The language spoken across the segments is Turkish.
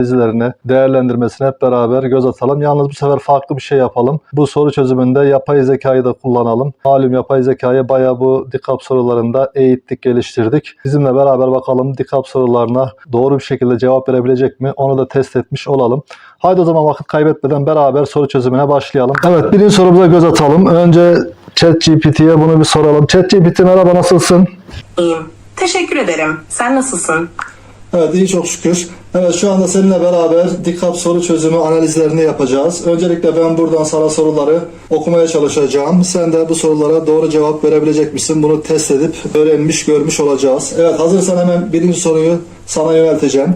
analizlerini, değerlendirmesini hep beraber göz atalım. Yalnız bu sefer farklı bir şey yapalım. Bu soru çözümünde yapay zekayı da kullanalım. Malum yapay zekayı bayağı bu dikap sorularında eğittik, geliştirdik. Bizimle beraber bakalım dikap sorularına doğru bir şekilde cevap verebilecek mi? Onu da test etmiş olalım. Haydi o zaman vakit kaybetmeden beraber soru çözümüne başlayalım. Evet birinci sorumuza göz atalım. Önce ChatGPT'ye bunu bir soralım. ChatGPT merhaba nasılsın? İyiyim. Teşekkür ederim. Sen nasılsın? Evet iyi çok şükür. Evet şu anda seninle beraber dikkat soru çözümü analizlerini yapacağız. Öncelikle ben buradan sana soruları okumaya çalışacağım. Sen de bu sorulara doğru cevap verebilecek misin? Bunu test edip öğrenmiş görmüş olacağız. Evet hazırsan hemen birinci soruyu sana yönelteceğim.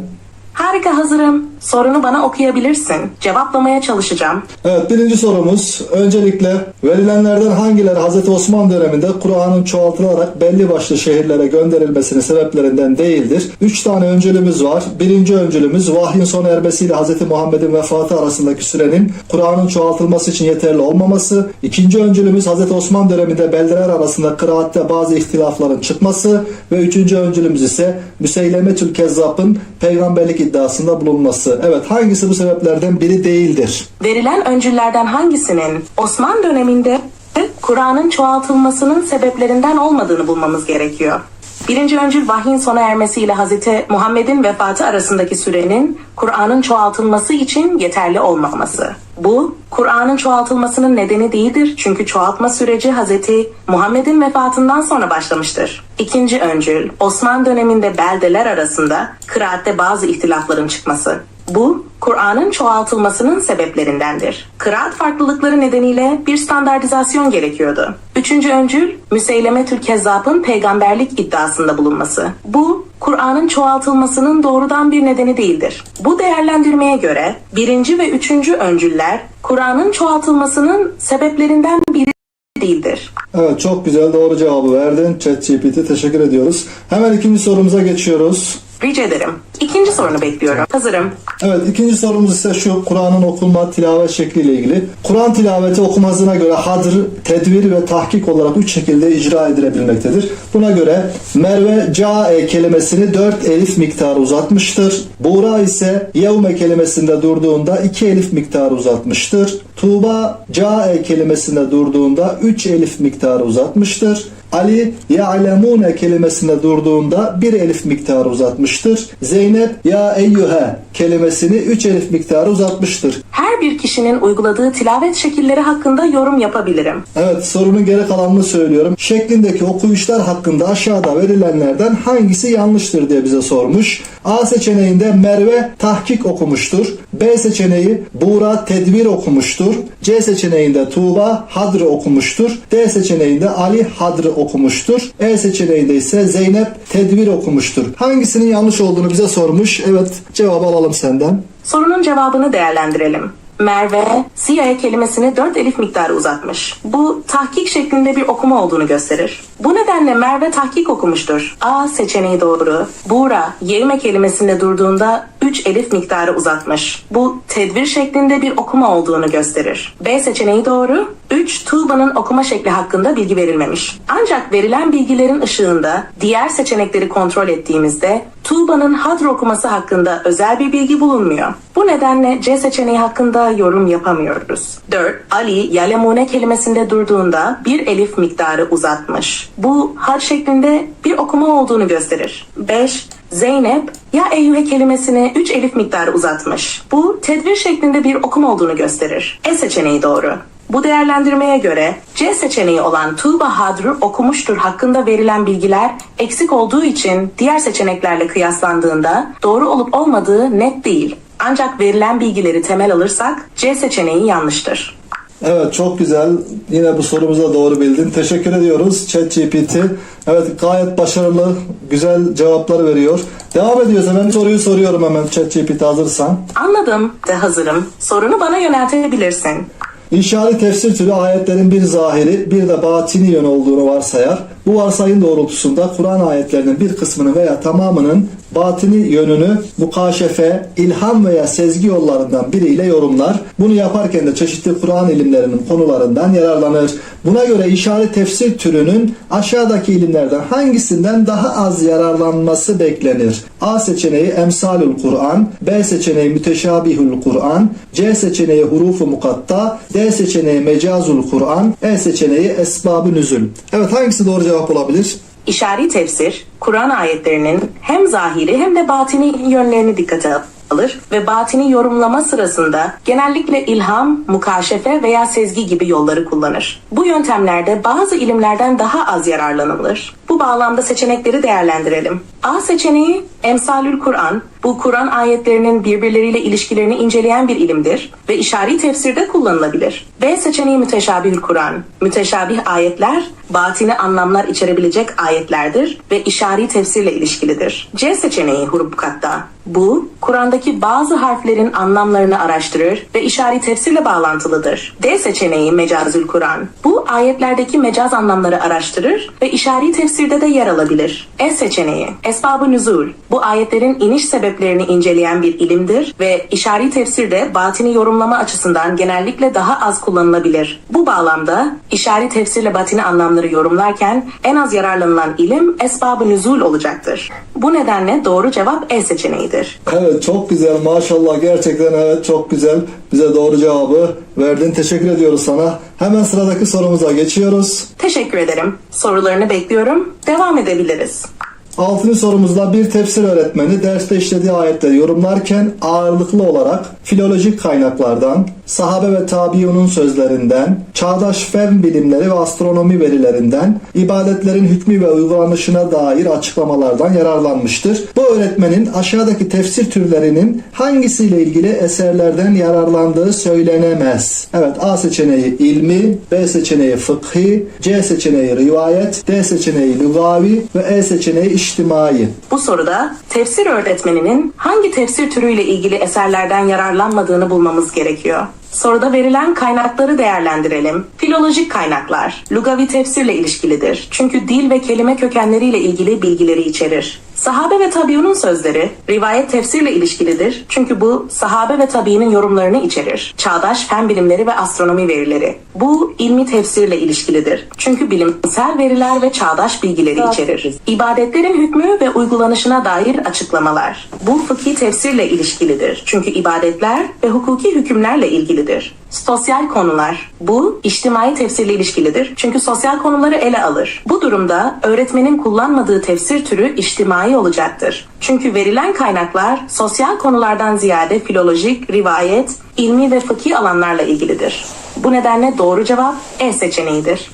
Harika hazırım. Sorunu bana okuyabilirsin. Cevaplamaya çalışacağım. Evet birinci sorumuz öncelikle verilenlerden hangileri Hz. Osman döneminde Kur'an'ın çoğaltılarak belli başlı şehirlere gönderilmesinin sebeplerinden değildir. Üç tane öncülümüz var. Birinci öncülümüz vahyin sona ermesiyle Hz. Muhammed'in vefatı arasındaki sürenin Kur'an'ın çoğaltılması için yeterli olmaması. İkinci öncülümüz Hz. Osman döneminde beldeler arasında kıraatte bazı ihtilafların çıkması ve üçüncü öncülümüz ise Müseylemetül Kezzap'ın peygamberlik iddiasında bulunması. Evet hangisi bu sebeplerden biri değildir? Verilen öncüllerden hangisinin Osman döneminde Kur'an'ın çoğaltılmasının sebeplerinden olmadığını bulmamız gerekiyor. Birinci öncül vahyin sona ermesiyle Hazreti Muhammed'in vefatı arasındaki sürenin Kur'an'ın çoğaltılması için yeterli olmaması. Bu, Kur'an'ın çoğaltılmasının nedeni değildir çünkü çoğaltma süreci Hazreti Muhammed'in vefatından sonra başlamıştır. İkinci öncül, Osman döneminde beldeler arasında kıraatte bazı ihtilafların çıkması. Bu, Kur'an'ın çoğaltılmasının sebeplerindendir. Kıraat farklılıkları nedeniyle bir standartizasyon gerekiyordu. Üçüncü öncül, Müseylemetül Kezzap'ın peygamberlik iddiasında bulunması. Bu, Kur'an'ın çoğaltılmasının doğrudan bir nedeni değildir. Bu değerlendirmeye göre birinci ve üçüncü öncüller Kur'an'ın çoğaltılmasının sebeplerinden biri değildir. Evet çok güzel doğru cevabı verdin. ChatGPT teşekkür ediyoruz. Hemen ikinci sorumuza geçiyoruz. Rica ederim. İkinci sorunu bekliyorum. Hazırım. Evet ikinci sorumuz ise şu Kur'an'ın okunma tilavet şekliyle ilgili. Kur'an tilaveti okumasına göre hadr, tedvir ve tahkik olarak üç şekilde icra edilebilmektedir. Buna göre Merve cae kelimesini dört elif miktarı uzatmıştır. Buğra ise yevme kelimesinde durduğunda iki elif miktarı uzatmıştır. Tuğba cae kelimesinde durduğunda üç elif miktarı uzatmıştır. Ali ya'lemune kelimesinde durduğunda bir elif miktarı uzatmıştır. Zeynep ya eyyühe kelimesini üç elif miktarı uzatmıştır. Her bir kişinin uyguladığı tilavet şekilleri hakkında yorum yapabilirim. Evet sorunun geri kalanını söylüyorum. Şeklindeki okuyuşlar hakkında aşağıda verilenlerden hangisi yanlıştır diye bize sormuş. A seçeneğinde Merve tahkik okumuştur. B seçeneği Buğra tedbir okumuştur. C seçeneğinde Tuğba hadr okumuştur. D seçeneğinde Ali hadr okumuştur. E seçeneğinde ise Zeynep tedbir okumuştur. Hangisinin yanlış olduğunu bize sormuş. Evet cevabı alalım senden. Sorunun cevabını değerlendirelim. Merve, siye kelimesini dört elif miktarı uzatmış. Bu tahkik şeklinde bir okuma olduğunu gösterir. Bu nedenle Merve tahkik okumuştur. A seçeneği doğru. Buğra, yevme kelimesinde durduğunda 3 elif miktarı uzatmış. Bu tedbir şeklinde bir okuma olduğunu gösterir. B seçeneği doğru. 3 Tuğba'nın okuma şekli hakkında bilgi verilmemiş. Ancak verilen bilgilerin ışığında diğer seçenekleri kontrol ettiğimizde Tuğba'nın hadr okuması hakkında özel bir bilgi bulunmuyor. Bu nedenle C seçeneği hakkında yorum yapamıyoruz. 4. Ali yalemune kelimesinde durduğunda bir elif miktarı uzatmış. Bu had şeklinde bir okuma olduğunu gösterir. 5. Zeynep ya eyyühe kelimesini 3 elif miktarı uzatmış. Bu tedbir şeklinde bir okuma olduğunu gösterir. E seçeneği doğru. Bu değerlendirmeye göre C seçeneği olan Tuğba Hadru okumuştur hakkında verilen bilgiler eksik olduğu için diğer seçeneklerle kıyaslandığında doğru olup olmadığı net değil. Ancak verilen bilgileri temel alırsak C seçeneği yanlıştır. Evet çok güzel. Yine bu sorumuza doğru bildin. Teşekkür ediyoruz ChatGPT. Evet gayet başarılı, güzel cevaplar veriyor. Devam ediyoruz hemen soruyu soruyorum hemen ChatGPT hazırsan. Anladım de hazırım. Sorunu bana yöneltebilirsin. İnşaali tefsir türü ayetlerin bir zahiri bir de batini yön olduğunu varsayar. Bu varsayım doğrultusunda Kur'an ayetlerinin bir kısmının veya tamamının batini yönünü mukaşefe, ilham veya sezgi yollarından biriyle yorumlar. Bunu yaparken de çeşitli Kur'an ilimlerinin konularından yararlanır. Buna göre işaret tefsir türünün aşağıdaki ilimlerden hangisinden daha az yararlanması beklenir? A seçeneği emsalül Kur'an, B seçeneği müteşabihül Kur'an, C seçeneği hurufu mukatta, D seçeneği mecazul Kur'an, E seçeneği esbabı nüzül. Evet hangisi doğru cevap olabilir? İşari tefsir, Kur'an ayetlerinin hem zahiri hem de batini yönlerini dikkate alır ve batini yorumlama sırasında genellikle ilham, mukaşefe veya sezgi gibi yolları kullanır. Bu yöntemlerde bazı ilimlerden daha az yararlanılır. Bu bağlamda seçenekleri değerlendirelim. A seçeneği Emsalül Kur'an. Bu Kur'an ayetlerinin birbirleriyle ilişkilerini inceleyen bir ilimdir ve işari tefsirde kullanılabilir. B seçeneği Müteşabihül Kur'an. Müteşabih ayetler batini anlamlar içerebilecek ayetlerdir ve işari tefsirle ilişkilidir. C seçeneği Hurubukatta. Bu, Kur'an'daki bazı harflerin anlamlarını araştırır ve işari tefsirle bağlantılıdır. D seçeneği Mecazül Kur'an. Bu, ayetlerdeki mecaz anlamları araştırır ve işari tefsirde de yer alabilir. E seçeneği Esbab-ı Nüzul. Bu ayetlerin iniş sebeplerini inceleyen bir ilimdir ve işari tefsirde batini yorumlama açısından genellikle daha az kullanılabilir. Bu bağlamda işari tefsirle batini anlamları yorumlarken en az yararlanılan ilim Esbab-ı Nüzul olacaktır. Bu nedenle doğru cevap E seçeneğidir. Evet çok güzel maşallah gerçekten evet çok güzel bize doğru cevabı verdin teşekkür ediyoruz sana. Hemen sıradaki sorumuza geçiyoruz. Teşekkür ederim. Sorularını bekliyorum. Devam edebiliriz. Altıncı sorumuzda bir tefsir öğretmeni derste işlediği ayetleri yorumlarken ağırlıklı olarak filolojik kaynaklardan, sahabe ve tabiunun sözlerinden, çağdaş fen bilimleri ve astronomi verilerinden, ibadetlerin hükmü ve uygulanışına dair açıklamalardan yararlanmıştır. Bu öğretmenin aşağıdaki tefsir türlerinin hangisiyle ilgili eserlerden yararlandığı söylenemez. Evet A seçeneği ilmi, B seçeneği fıkhi, C seçeneği rivayet, D seçeneği lugavi ve E seçeneği içtimai. Bu soruda tefsir öğretmeninin hangi tefsir türüyle ilgili eserlerden yararlanmadığını bulmamız gerekiyor. Soruda verilen kaynakları değerlendirelim. Filolojik kaynaklar, lugavi tefsirle ilişkilidir. Çünkü dil ve kelime kökenleriyle ilgili bilgileri içerir. Sahabe ve tabiunun sözleri, rivayet tefsirle ilişkilidir. Çünkü bu sahabe ve tabiinin yorumlarını içerir. Çağdaş fen bilimleri ve astronomi verileri. Bu ilmi tefsirle ilişkilidir. Çünkü bilimsel veriler ve çağdaş bilgileri içerir. İbadetlerin hükmü ve uygulanışına dair açıklamalar. Bu fıkhi tefsirle ilişkilidir. Çünkü ibadetler ve hukuki hükümlerle ilgilidir. Sosyal konular. Bu içtimai tefsirle ilişkilidir. Çünkü sosyal konuları ele alır. Bu durumda öğretmenin kullanmadığı tefsir türü içtimai olacaktır. Çünkü verilen kaynaklar sosyal konulardan ziyade filolojik, rivayet, ilmi ve fıkhi alanlarla ilgilidir. Bu nedenle doğru cevap E seçeneğidir.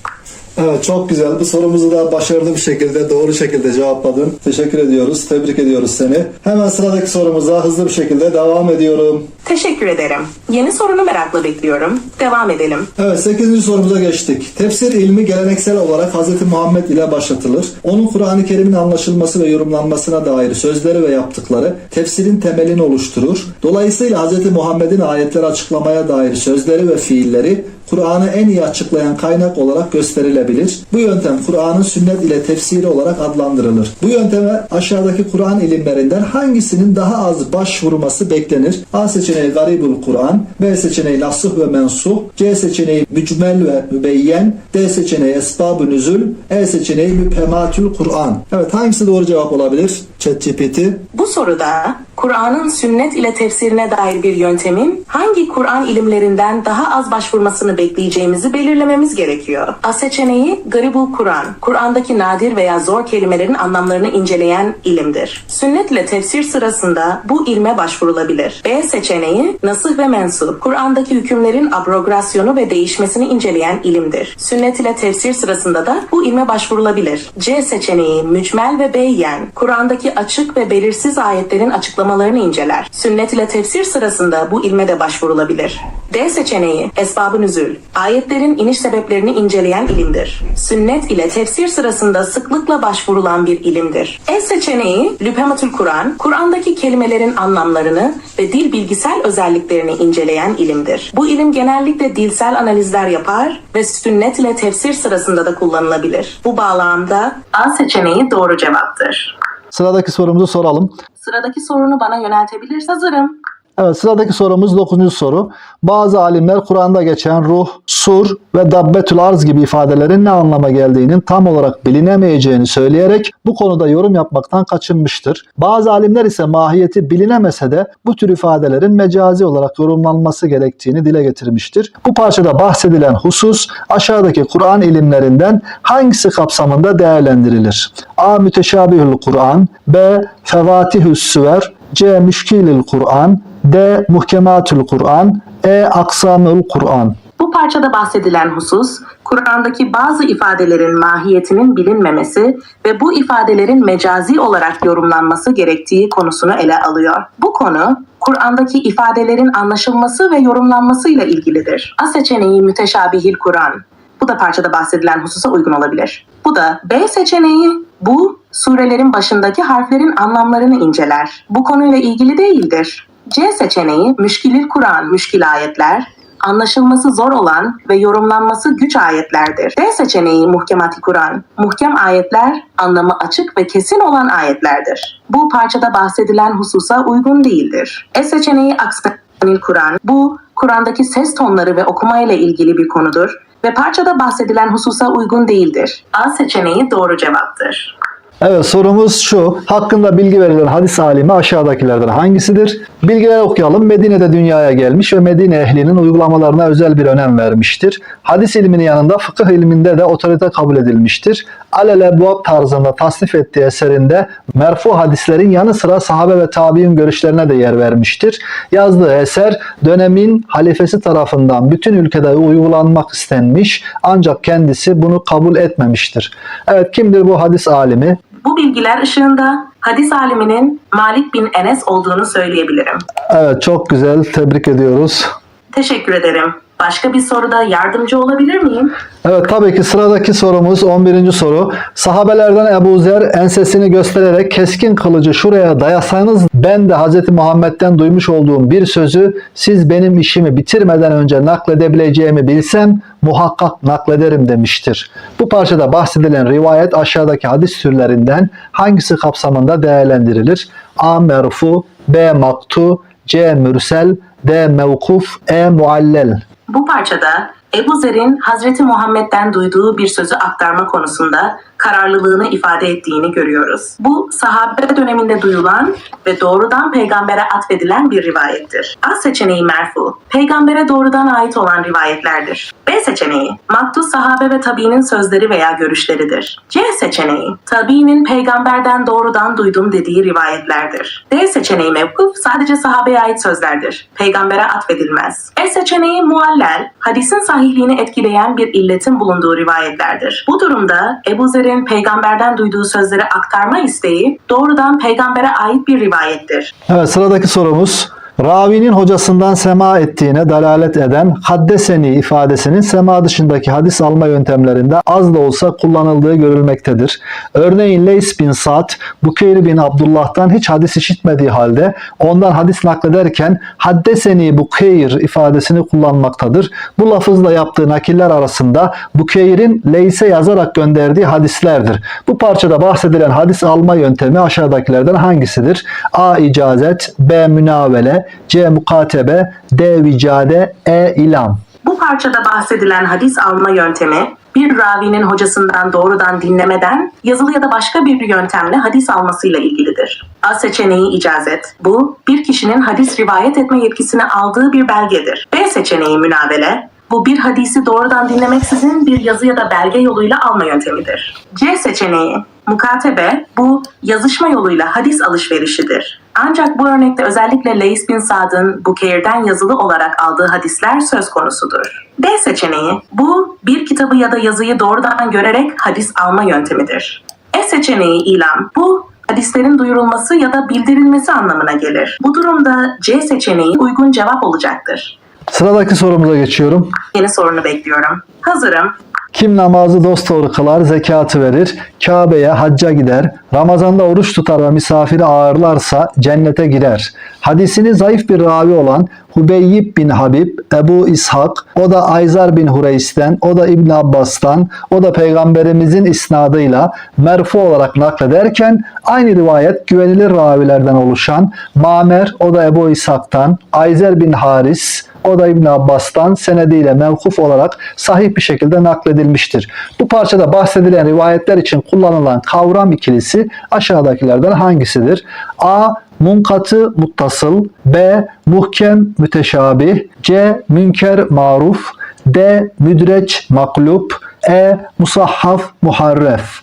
Evet çok güzel. Bu sorumuzu da başarılı bir şekilde, doğru şekilde cevapladın. Teşekkür ediyoruz. Tebrik ediyoruz seni. Hemen sıradaki sorumuza hızlı bir şekilde devam ediyorum. Teşekkür ederim. Yeni sorunu merakla bekliyorum. Devam edelim. Evet 8. sorumuza geçtik. Tefsir ilmi geleneksel olarak Hz. Muhammed ile başlatılır. Onun Kur'an-ı Kerim'in anlaşılması ve yorumlanmasına dair sözleri ve yaptıkları tefsirin temelini oluşturur. Dolayısıyla Hz. Muhammed'in ayetleri açıklamaya dair sözleri ve fiilleri Kur'an'ı en iyi açıklayan kaynak olarak gösterilebilir. Bu yöntem Kur'an'ın sünnet ile tefsiri olarak adlandırılır. Bu yönteme aşağıdaki Kur'an ilimlerinden hangisinin daha az başvurması beklenir? A seçeneği garibul Kur'an, B seçeneği nasuh ve mensuh, C seçeneği mücmel ve mübeyyen, D seçeneği esbab-ı nüzül, E seçeneği müphematül Kur'an. Evet hangisi doğru cevap olabilir? ChatGPT. Bu soruda Kur'an'ın sünnet ile tefsirine dair bir yöntemin hangi Kur'an ilimlerinden daha az başvurmasını bekleyeceğimizi belirlememiz gerekiyor. A seçeneği Garibul Kur'an, Kur'an'daki nadir veya zor kelimelerin anlamlarını inceleyen ilimdir. Sünnet ile tefsir sırasında bu ilme başvurulabilir. B seçeneği Nasih ve Mensup, Kur'an'daki hükümlerin abrogasyonu ve değişmesini inceleyen ilimdir. Sünnet ile tefsir sırasında da bu ilme başvurulabilir. C seçeneği Mücmel ve Beyyen, Kur'an'daki açık ve belirsiz ayetlerin açıklamalarını inceler. Sünnet ile tefsir sırasında bu ilme de başvurulabilir. D seçeneği Esbab-ı Nüzül, ayetlerin iniş sebeplerini inceleyen ilimdir. Sünnet ile tefsir sırasında sıklıkla başvurulan bir ilimdir. E seçeneği Lübhematül Kur'an, Kur'an'daki kelimelerin anlamlarını ve dil bilgisel özelliklerini inceleyen ilimdir. Bu ilim genellikle dilsel analizler yapar ve sünnet ile tefsir sırasında da kullanılabilir. Bu bağlamda A seçeneği doğru cevaptır. Sıradaki sorumuzu soralım. Sıradaki sorunu bana yöneltebilirse hazırım. Evet sıradaki sorumuz 9. soru. Bazı alimler Kur'an'da geçen ruh, sur ve dabbetül arz gibi ifadelerin ne anlama geldiğinin tam olarak bilinemeyeceğini söyleyerek bu konuda yorum yapmaktan kaçınmıştır. Bazı alimler ise mahiyeti bilinemese de bu tür ifadelerin mecazi olarak yorumlanması gerektiğini dile getirmiştir. Bu parçada bahsedilen husus aşağıdaki Kur'an ilimlerinden hangisi kapsamında değerlendirilir? A. Müteşabihül Kur'an B. Fevatihü's Süver C. Müşkilil Kur'an D. Muhkematül Kur'an E. Aksamül Kur'an Bu parçada bahsedilen husus, Kur'an'daki bazı ifadelerin mahiyetinin bilinmemesi ve bu ifadelerin mecazi olarak yorumlanması gerektiği konusunu ele alıyor. Bu konu, Kur'an'daki ifadelerin anlaşılması ve yorumlanmasıyla ilgilidir. A seçeneği müteşabihil Kur'an. Bu da parçada bahsedilen hususa uygun olabilir. Bu da B seçeneği. Bu surelerin başındaki harflerin anlamlarını inceler. Bu konuyla ilgili değildir. C seçeneği müşkilil Kur'an, müşkil ayetler, anlaşılması zor olan ve yorumlanması güç ayetlerdir. D seçeneği muhkemati Kur'an. Muhkem ayetler anlamı açık ve kesin olan ayetlerdir. Bu parçada bahsedilen hususa uygun değildir. E seçeneği aksanil Kur'an. Bu Kur'an'daki ses tonları ve okuma ile ilgili bir konudur ve parçada bahsedilen hususa uygun değildir. A seçeneği doğru cevaptır. Evet sorumuz şu. Hakkında bilgi verilen hadis alimi aşağıdakilerden hangisidir? Bilgileri okuyalım. Medine'de dünyaya gelmiş ve Medine ehlinin uygulamalarına özel bir önem vermiştir. Hadis ilminin yanında fıkıh ilminde de otorite kabul edilmiştir. Alele Buab tarzında tasnif ettiği eserinde merfu hadislerin yanı sıra sahabe ve tabi'in görüşlerine de yer vermiştir. Yazdığı eser dönemin halifesi tarafından bütün ülkede uygulanmak istenmiş ancak kendisi bunu kabul etmemiştir. Evet kimdir bu hadis alimi? Bu bilgiler ışığında hadis aliminin Malik bin Enes olduğunu söyleyebilirim. Evet çok güzel. Tebrik ediyoruz. Teşekkür ederim. Başka bir soruda yardımcı olabilir miyim? Evet tabii ki sıradaki sorumuz 11. soru. Sahabelerden Ebu Zer ensesini göstererek keskin kılıcı şuraya dayasanız ben de Hz. Muhammed'den duymuş olduğum bir sözü siz benim işimi bitirmeden önce nakledebileceğimi bilsem muhakkak naklederim demiştir. Bu parçada bahsedilen rivayet aşağıdaki hadis türlerinden hangisi kapsamında değerlendirilir? A. Merfu B. Maktu C. Mürsel D. Mevkuf E. Muallel Bu parçada Ebu Zer'in Hazreti Muhammed'den duyduğu bir sözü aktarma konusunda kararlılığını ifade ettiğini görüyoruz. Bu sahabe döneminde duyulan ve doğrudan peygambere atfedilen bir rivayettir. A seçeneği merfu, peygambere doğrudan ait olan rivayetlerdir. B seçeneği, maktu sahabe ve tabiinin sözleri veya görüşleridir. C seçeneği, tabiinin peygamberden doğrudan duydum dediği rivayetlerdir. D seçeneği mevkuf, sadece sahabeye ait sözlerdir. Peygambere atfedilmez. E seçeneği muallel, hadisin sahihliğini etkileyen bir illetin bulunduğu rivayetlerdir. Bu durumda Ebu Zer'in peygamberden duyduğu sözleri aktarma isteği doğrudan peygambere ait bir rivayettir. Evet sıradaki sorumuz. Ravinin hocasından sema ettiğine dalalet eden haddeseni ifadesinin sema dışındaki hadis alma yöntemlerinde az da olsa kullanıldığı görülmektedir. Örneğin Leys bin Sa'd, Bukeyr bin Abdullah'tan hiç hadis işitmediği halde ondan hadis naklederken haddeseni Bukeyr ifadesini kullanmaktadır. Bu lafızla yaptığı nakiller arasında Bukeyr'in Leys'e yazarak gönderdiği hadislerdir. Bu parçada bahsedilen hadis alma yöntemi aşağıdakilerden hangisidir? A. icazet B. Münavele C. Mukatebe D. Vicade E. ilam Bu parçada bahsedilen hadis alma yöntemi bir ravinin hocasından doğrudan dinlemeden yazılı ya da başka bir yöntemle hadis almasıyla ilgilidir. A seçeneği icazet. Bu bir kişinin hadis rivayet etme yetkisini aldığı bir belgedir. B seçeneği münavele. Bu bir hadisi doğrudan dinlemeksizin bir yazı ya da belge yoluyla alma yöntemidir. C seçeneği mukatebe bu yazışma yoluyla hadis alışverişidir. Ancak bu örnekte özellikle Leys bin Sad'ın Bukeyr'den yazılı olarak aldığı hadisler söz konusudur. D seçeneği bu bir kitabı ya da yazıyı doğrudan görerek hadis alma yöntemidir. E seçeneği ilam bu hadislerin duyurulması ya da bildirilmesi anlamına gelir. Bu durumda C seçeneği uygun cevap olacaktır. Sıradaki sorumuza geçiyorum. Yeni sorunu bekliyorum. Hazırım. Kim namazı dosdoğru kılar, zekatı verir, Kabe'ye hacca gider, Ramazan'da oruç tutar ve misafiri ağırlarsa cennete girer. Hadisini zayıf bir ravi olan Hubeyb bin Habib, Ebu İshak, o da Ayzar bin Hureys'ten, o da İbn Abbas'tan, o da Peygamberimizin isnadıyla merfu olarak naklederken aynı rivayet güvenilir ravilerden oluşan Mamer, o da Ebu İshak'tan, Ayzer bin Haris, o da İbn Abbas'tan senediyle mevkuf olarak sahih bir şekilde nakledilmiştir. Bu parçada bahsedilen rivayetler için kullanılan kavram ikilisi aşağıdakilerden hangisidir? A. Munkatı muttasıl B. Muhkem müteşabih C. Münker maruf D. Müdreç maklub E. Musahhaf muharref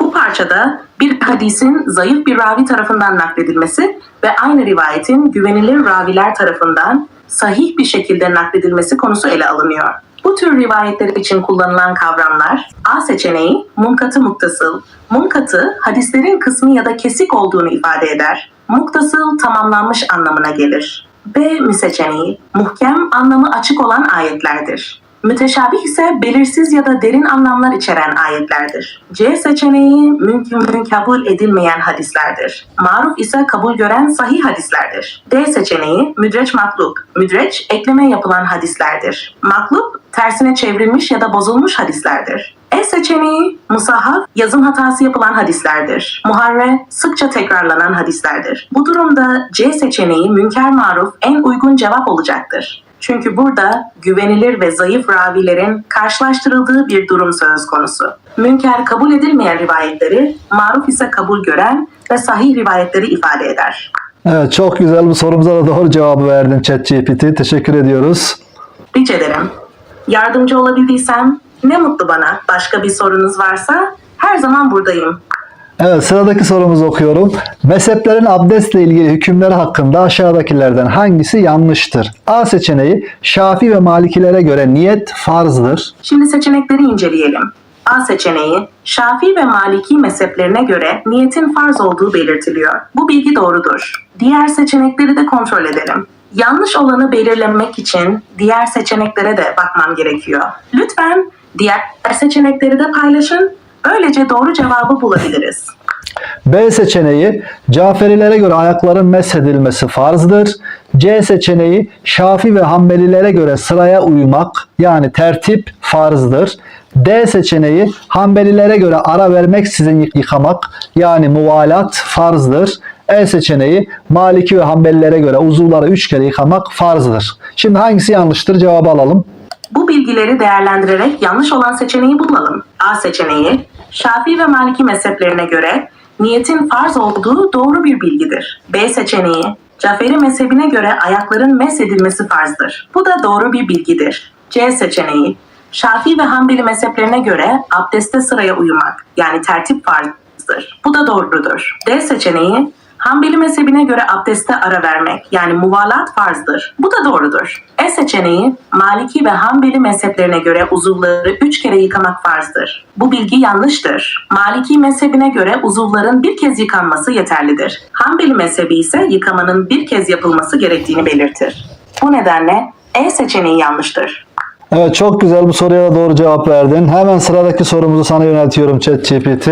Bu parçada bir hadisin zayıf bir ravi tarafından nakledilmesi ve aynı rivayetin güvenilir raviler tarafından sahih bir şekilde nakledilmesi konusu ele alınıyor. Bu tür rivayetler için kullanılan kavramlar A seçeneği munkatı muktasıl. Munkatı hadislerin kısmı ya da kesik olduğunu ifade eder. Muktasıl tamamlanmış anlamına gelir. B mi seçeneği muhkem anlamı açık olan ayetlerdir. Müteşabih ise belirsiz ya da derin anlamlar içeren ayetlerdir. C seçeneği mümkün kabul edilmeyen hadislerdir. Maruf ise kabul gören sahih hadislerdir. D seçeneği müdreç maklub. Müdreç ekleme yapılan hadislerdir. Maklub tersine çevrilmiş ya da bozulmuş hadislerdir. E seçeneği musahaf yazım hatası yapılan hadislerdir. Muharre sıkça tekrarlanan hadislerdir. Bu durumda C seçeneği münker maruf en uygun cevap olacaktır. Çünkü burada güvenilir ve zayıf ravilerin karşılaştırıldığı bir durum söz konusu. Münker kabul edilmeyen rivayetleri, maruf ise kabul gören ve sahih rivayetleri ifade eder. Evet çok güzel bu sorumuza da doğru cevabı verdin ChatGPT. Teşekkür ediyoruz. Rica ederim. Yardımcı olabildiysem ne mutlu bana. Başka bir sorunuz varsa her zaman buradayım. Evet sıradaki sorumuzu okuyorum. Mezheplerin abdestle ilgili hükümleri hakkında aşağıdakilerden hangisi yanlıştır? A seçeneği Şafi ve Malikilere göre niyet farzdır. Şimdi seçenekleri inceleyelim. A seçeneği, Şafii ve Maliki mezheplerine göre niyetin farz olduğu belirtiliyor. Bu bilgi doğrudur. Diğer seçenekleri de kontrol edelim. Yanlış olanı belirlemek için diğer seçeneklere de bakmam gerekiyor. Lütfen diğer seçenekleri de paylaşın. Böylece doğru cevabı bulabiliriz. B seçeneği Caferilere göre ayakların meshedilmesi farzdır. C seçeneği Şafi ve Hanbelilere göre sıraya uymak yani tertip farzdır. D seçeneği Hanbelilere göre ara vermeksizin yıkamak yani muvalat farzdır. E seçeneği Maliki ve Hanbelilere göre uzuvları üç kere yıkamak farzdır. Şimdi hangisi yanlıştır cevabı alalım. Bu bilgileri değerlendirerek yanlış olan seçeneği bulalım. A seçeneği, Şafii ve Maliki mezheplerine göre niyetin farz olduğu doğru bir bilgidir. B seçeneği, Caferi mezhebine göre ayakların mesedilmesi farzdır. Bu da doğru bir bilgidir. C seçeneği, Şafii ve Hanbeli mezheplerine göre abdeste sıraya uyumak yani tertip farzdır. Bu da doğrudur. D seçeneği, Hanbeli mezhebine göre abdeste ara vermek yani muvalat farzdır. Bu da doğrudur. E seçeneği Maliki ve Hanbeli mezheplerine göre uzuvları üç kere yıkamak farzdır. Bu bilgi yanlıştır. Maliki mezhebine göre uzuvların bir kez yıkanması yeterlidir. Hanbeli mezhebi ise yıkamanın bir kez yapılması gerektiğini belirtir. Bu nedenle E seçeneği yanlıştır. Evet çok güzel bu soruya da doğru cevap verdin. Hemen sıradaki sorumuzu sana yöneltiyorum ChatGPT.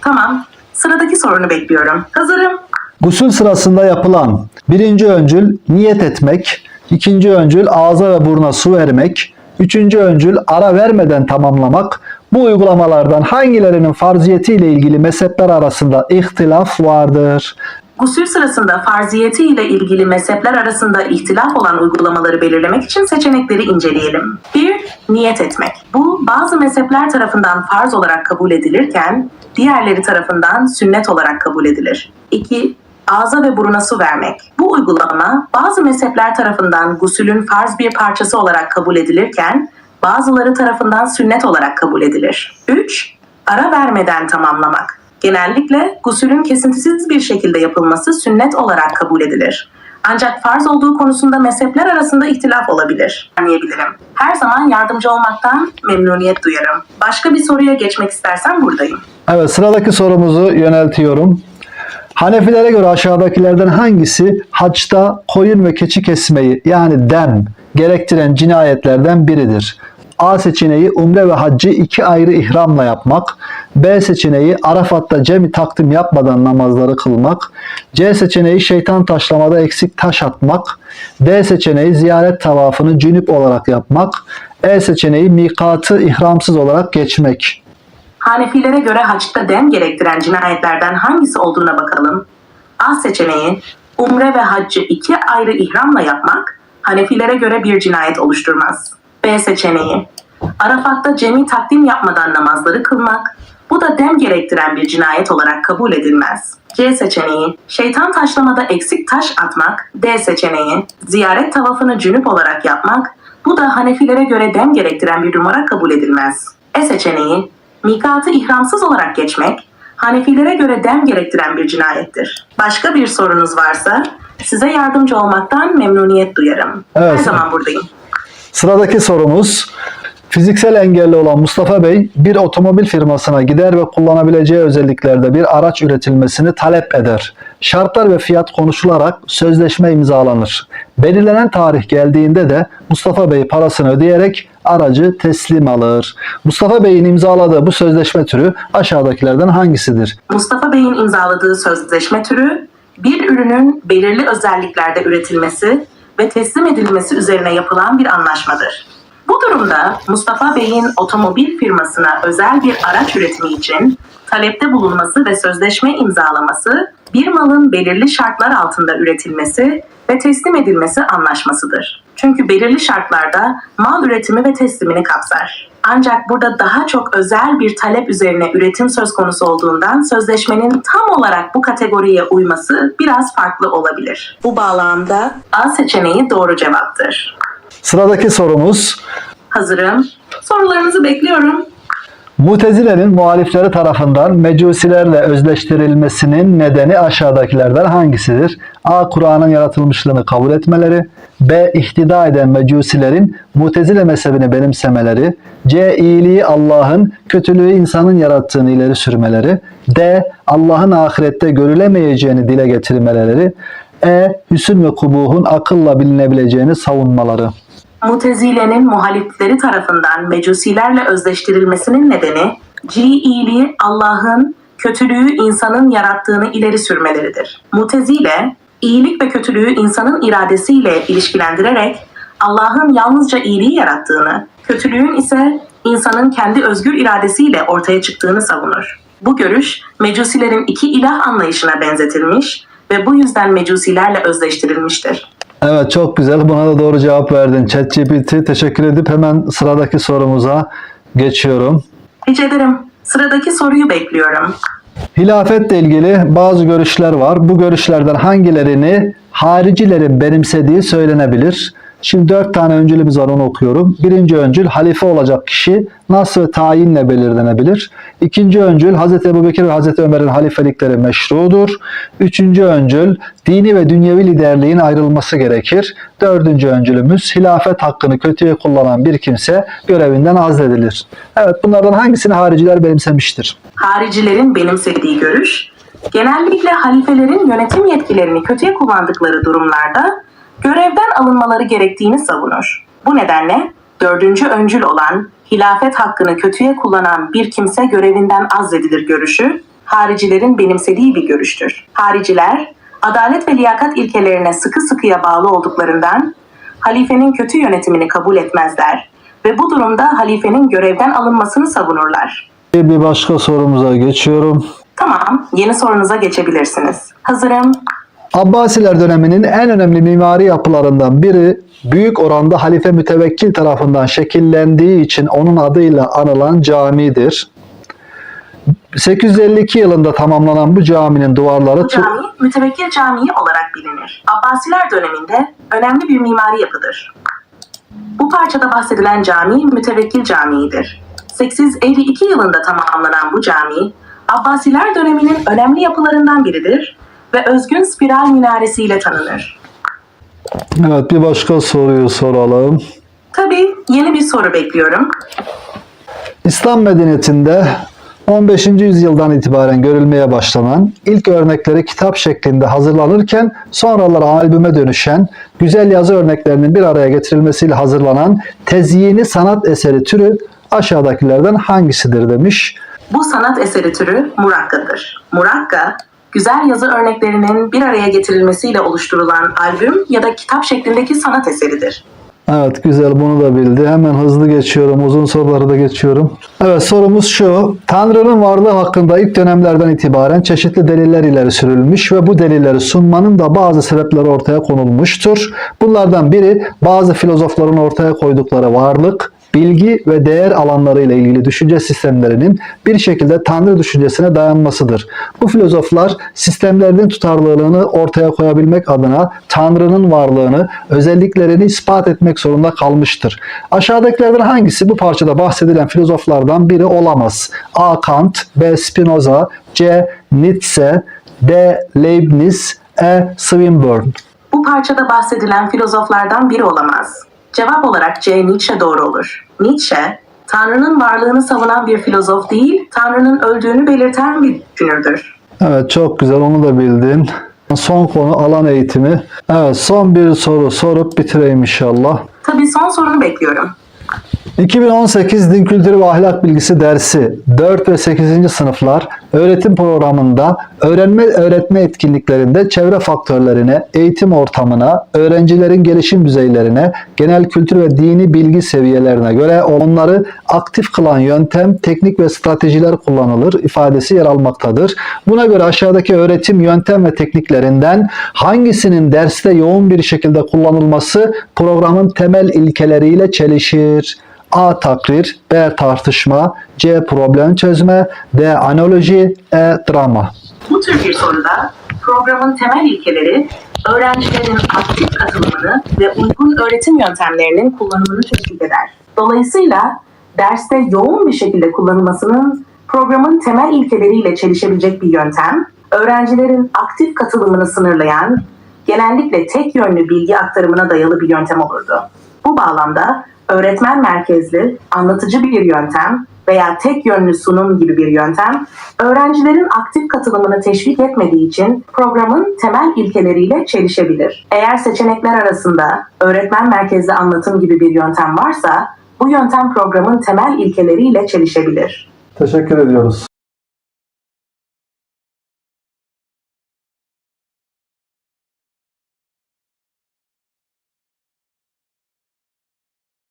Tamam, sıradaki sorunu bekliyorum. Hazırım. Gusül sırasında yapılan birinci öncül niyet etmek, ikinci öncül ağza ve buruna su vermek, üçüncü öncül ara vermeden tamamlamak, bu uygulamalardan hangilerinin farziyeti ile ilgili mezhepler arasında ihtilaf vardır? Gusül sırasında farziyeti ile ilgili mezhepler arasında ihtilaf olan uygulamaları belirlemek için seçenekleri inceleyelim. 1. Niyet etmek. Bu bazı mezhepler tarafından farz olarak kabul edilirken diğerleri tarafından sünnet olarak kabul edilir. 2. Ağza ve buruna su vermek. Bu uygulama bazı mezhepler tarafından gusülün farz bir parçası olarak kabul edilirken bazıları tarafından sünnet olarak kabul edilir. 3. Ara vermeden tamamlamak. Genellikle gusülün kesintisiz bir şekilde yapılması sünnet olarak kabul edilir. Ancak farz olduğu konusunda mezhepler arasında ihtilaf olabilir. Anlayabilirim. Her zaman yardımcı olmaktan memnuniyet duyarım. Başka bir soruya geçmek istersen buradayım. Evet sıradaki sorumuzu yöneltiyorum. Hanefilere göre aşağıdakilerden hangisi haçta koyun ve keçi kesmeyi yani dem gerektiren cinayetlerden biridir? A seçeneği umre ve haccı iki ayrı ihramla yapmak. B seçeneği Arafat'ta cemi takdim yapmadan namazları kılmak. C seçeneği şeytan taşlamada eksik taş atmak. D seçeneği ziyaret tavafını cünüp olarak yapmak. E seçeneği mikatı ihramsız olarak geçmek. Hanefilere göre haçta dem gerektiren cinayetlerden hangisi olduğuna bakalım. A seçeneği umre ve haccı iki ayrı ihramla yapmak Hanefilere göre bir cinayet oluşturmaz. B seçeneği Arafat'ta cemi takdim yapmadan namazları kılmak bu da dem gerektiren bir cinayet olarak kabul edilmez. C seçeneği şeytan taşlamada eksik taş atmak. D seçeneği ziyaret tavafını cünüp olarak yapmak bu da Hanefilere göre dem gerektiren bir numara kabul edilmez. E seçeneği mikatı ihramsız olarak geçmek Hanefilere göre dem gerektiren bir cinayettir. Başka bir sorunuz varsa size yardımcı olmaktan memnuniyet duyarım. Evet. Her zaman buradayım. Sıradaki sorumuz Fiziksel engelli olan Mustafa Bey bir otomobil firmasına gider ve kullanabileceği özelliklerde bir araç üretilmesini talep eder. Şartlar ve fiyat konuşularak sözleşme imzalanır. Belirlenen tarih geldiğinde de Mustafa Bey parasını ödeyerek aracı teslim alır. Mustafa Bey'in imzaladığı bu sözleşme türü aşağıdakilerden hangisidir? Mustafa Bey'in imzaladığı sözleşme türü bir ürünün belirli özelliklerde üretilmesi ve teslim edilmesi üzerine yapılan bir anlaşmadır. Bu durumda Mustafa Bey'in otomobil firmasına özel bir araç üretimi için talepte bulunması ve sözleşme imzalaması bir malın belirli şartlar altında üretilmesi ve teslim edilmesi anlaşmasıdır. Çünkü belirli şartlarda mal üretimi ve teslimini kapsar. Ancak burada daha çok özel bir talep üzerine üretim söz konusu olduğundan sözleşmenin tam olarak bu kategoriye uyması biraz farklı olabilir. Bu bağlamda A seçeneği doğru cevaptır. Sıradaki sorumuz Hazırım. Sorularınızı bekliyorum. Mutezile'nin muhalifleri tarafından mecusilerle özleştirilmesinin nedeni aşağıdakilerden hangisidir? A. Kur'an'ın yaratılmışlığını kabul etmeleri. B. ihtida eden mecusilerin Mutezile mezhebini benimsemeleri. C. iyiliği Allah'ın, kötülüğü insanın yarattığını ileri sürmeleri. D. Allah'ın ahirette görülemeyeceğini dile getirmeleri. E. Hüsn ve kubuhun akılla bilinebileceğini savunmaları. Mutezile'nin muhalifleri tarafından mecusilerle özleştirilmesinin nedeni C iyiliği Allah'ın, kötülüğü insanın yarattığını ileri sürmeleridir. Mutezile, iyilik ve kötülüğü insanın iradesiyle ilişkilendirerek Allah'ın yalnızca iyiliği yarattığını, kötülüğün ise insanın kendi özgür iradesiyle ortaya çıktığını savunur. Bu görüş mecusilerin iki ilah anlayışına benzetilmiş ve bu yüzden mecusilerle özleştirilmiştir. Evet çok güzel. Buna da doğru cevap verdin. ChatGPT teşekkür edip hemen sıradaki sorumuza geçiyorum. Rica ederim. Sıradaki soruyu bekliyorum. Hilafetle ilgili bazı görüşler var. Bu görüşlerden hangilerini haricilerin benimsediği söylenebilir. Şimdi dört tane öncülümüz var onu okuyorum. Birinci öncül halife olacak kişi nas ve tayinle belirlenebilir. İkinci öncül Hz. Ebubekir ve Hz. Ömer'in halifelikleri meşrudur. Üçüncü öncül dini ve dünyevi liderliğin ayrılması gerekir. Dördüncü öncülümüz hilafet hakkını kötüye kullanan bir kimse görevinden azledilir. Evet bunlardan hangisini hariciler benimsemiştir? Haricilerin benimsediği görüş, genellikle halifelerin yönetim yetkilerini kötüye kullandıkları durumlarda görevden alınmaları gerektiğini savunur. Bu nedenle dördüncü öncül olan hilafet hakkını kötüye kullanan bir kimse görevinden azledilir görüşü, haricilerin benimsediği bir görüştür. Hariciler, adalet ve liyakat ilkelerine sıkı sıkıya bağlı olduklarından halifenin kötü yönetimini kabul etmezler ve bu durumda halifenin görevden alınmasını savunurlar. Bir başka sorumuza geçiyorum. Tamam, yeni sorunuza geçebilirsiniz. Hazırım. Abbasiler döneminin en önemli mimari yapılarından biri büyük oranda Halife Mütevekkil tarafından şekillendiği için onun adıyla anılan camidir. 852 yılında tamamlanan bu caminin duvarları Bu cami Mütevekkil Camii olarak bilinir. Abbasiler döneminde önemli bir mimari yapıdır. Bu parçada bahsedilen cami Mütevekkil Camii'dir. 852 yılında tamamlanan bu cami, Abbasiler döneminin önemli yapılarından biridir ve özgün spiral minaresiyle tanınır. Evet bir başka soruyu soralım. Tabii yeni bir soru bekliyorum. İslam medeniyetinde 15. yüzyıldan itibaren görülmeye başlanan, ilk örnekleri kitap şeklinde hazırlanırken sonraları albüme dönüşen, güzel yazı örneklerinin bir araya getirilmesiyle hazırlanan tezyini sanat eseri türü aşağıdakilerden hangisidir demiş. Bu sanat eseri türü murakkadır. Murakka, güzel yazı örneklerinin bir araya getirilmesiyle oluşturulan albüm ya da kitap şeklindeki sanat eseridir. Evet güzel bunu da bildi. Hemen hızlı geçiyorum. Uzun soruları da geçiyorum. Evet sorumuz şu. Tanrı'nın varlığı hakkında ilk dönemlerden itibaren çeşitli deliller ileri sürülmüş ve bu delilleri sunmanın da bazı sebepleri ortaya konulmuştur. Bunlardan biri bazı filozofların ortaya koydukları varlık, bilgi ve değer alanları ile ilgili düşünce sistemlerinin bir şekilde Tanrı düşüncesine dayanmasıdır. Bu filozoflar sistemlerinin tutarlılığını ortaya koyabilmek adına Tanrı'nın varlığını, özelliklerini ispat etmek zorunda kalmıştır. Aşağıdakilerden hangisi bu parçada bahsedilen filozoflardan biri olamaz? A. Kant, B. Spinoza, C. Nietzsche, D. Leibniz, E. Swinburne. Bu parçada bahsedilen filozoflardan biri olamaz. Cevap olarak C. Nietzsche doğru olur. Nietzsche, Tanrı'nın varlığını savunan bir filozof değil, Tanrı'nın öldüğünü belirten bir düşünürdür. Evet çok güzel onu da bildin. Son konu alan eğitimi. Evet son bir soru sorup bitireyim inşallah. Tabii son sorunu bekliyorum. 2018 Din Kültürü ve Ahlak Bilgisi dersi 4 ve 8. sınıflar öğretim programında öğrenme öğretme etkinliklerinde çevre faktörlerine, eğitim ortamına, öğrencilerin gelişim düzeylerine, genel kültür ve dini bilgi seviyelerine göre onları aktif kılan yöntem, teknik ve stratejiler kullanılır ifadesi yer almaktadır. Buna göre aşağıdaki öğretim yöntem ve tekniklerinden hangisinin derste yoğun bir şekilde kullanılması programın temel ilkeleriyle çelişir? A. Takrir B. Tartışma C. Problem çözme D. Analoji E. Drama Bu tür bir soruda programın temel ilkeleri öğrencilerin aktif katılımını ve uygun öğretim yöntemlerinin kullanımını teşvik eder. Dolayısıyla derste yoğun bir şekilde kullanılmasının programın temel ilkeleriyle çelişebilecek bir yöntem, öğrencilerin aktif katılımını sınırlayan, genellikle tek yönlü bilgi aktarımına dayalı bir yöntem olurdu. Bu bağlamda öğretmen merkezli, anlatıcı bir yöntem veya tek yönlü sunum gibi bir yöntem, öğrencilerin aktif katılımını teşvik etmediği için programın temel ilkeleriyle çelişebilir. Eğer seçenekler arasında öğretmen merkezli anlatım gibi bir yöntem varsa, bu yöntem programın temel ilkeleriyle çelişebilir. Teşekkür ediyoruz.